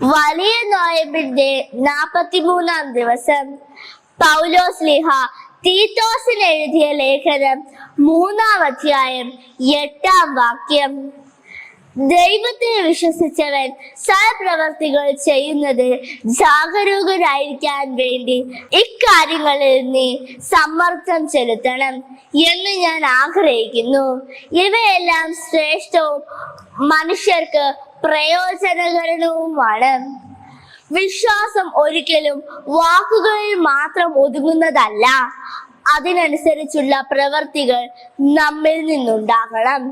വലിയ നോയമ്പിന്റെ നാപ്പത്തിമൂന്നാം ദിവസം പൗലോസ് ലിഹ തീത്തോസിന് എഴുതിയ ലേഖനം മൂന്നാം അധ്യായം എട്ടാം വാക്യം. ദൈവത്തെ വിശ്വസിച്ചവൻ സൽപ്രവർത്തികൾ ചെയ്യുന്നത് ജാഗരൂകരായിരിക്കാൻ വേണ്ടി ഇക്കാര്യങ്ങളിൽ നീ സമ്മർദ്ദം ചെലുത്തണം എന്ന് ഞാൻ ആഗ്രഹിക്കുന്നു. ഇവയെല്ലാം ശ്രേഷ്ഠവും മനുഷ്യർക്ക് പ്രയോജനകരവുമാണ്. വിശ്വാസം ഒരിക്കലും വാക്കുകളിൽ മാത്രം ഒതുങ്ങുന്നതല്ല. അതിനനുസരിച്ചുള്ള പ്രവർത്തികൾ നമ്മിൽ നിന്നുണ്ടാകണം.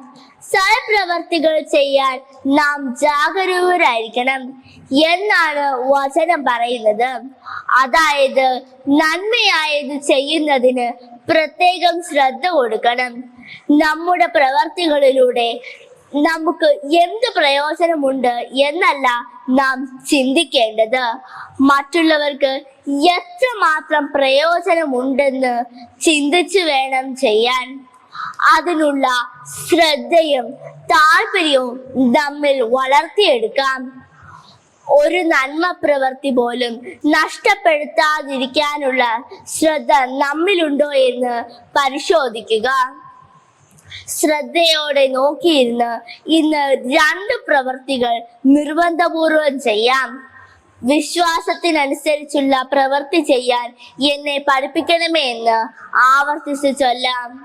സൽപ്രവർത്തികൾ ചെയ്യാൻ നാം ജാഗരൂകരായിരിക്കണം എന്നാണ് വചനം പറയുന്നത്. അതായത് നന്മയായത് ചെയ്യുന്നതിന് പ്രത്യേകം ശ്രദ്ധ കൊടുക്കണം. നമ്മുടെ പ്രവർത്തികളിലൂടെ നമുക്ക് എന്ത് പ്രയോജനമുണ്ട് എന്നല്ല നാം ചിന്തിക്കേണ്ടത്. മറ്റുള്ളവർക്ക് എത്രമാത്രം പ്രയോജനമുണ്ടെന്ന് ചിന്തിച്ചു വേണം ചെയ്യാൻ. അതിനുള്ള ശ്രദ്ധയും താല്പര്യവും നമ്മിൽ വളർത്തിയെടുക്കാം. ഒരു നന്മ പ്രവൃത്തി പോലും നഷ്ടപ്പെടുത്താതിരിക്കാനുള്ള ശ്രദ്ധ നമ്മിലുണ്ടോ എന്ന് പരിശോധിക്കുക. ശ്രദ്ധയോടെ നോക്കിയിരുന്ന് ഇന്ന് രണ്ട് പ്രവൃത്തികൾ നിർബന്ധപൂർവം ചെയ്യാം. വിശ്വാസത്തിനനുസരിച്ചുള്ള പ്രവൃത്തി ചെയ്യാൻ എന്നെ പഠിപ്പിക്കണമേ എന്ന് ആവർത്തിച്ച് ചൊല്ലാം.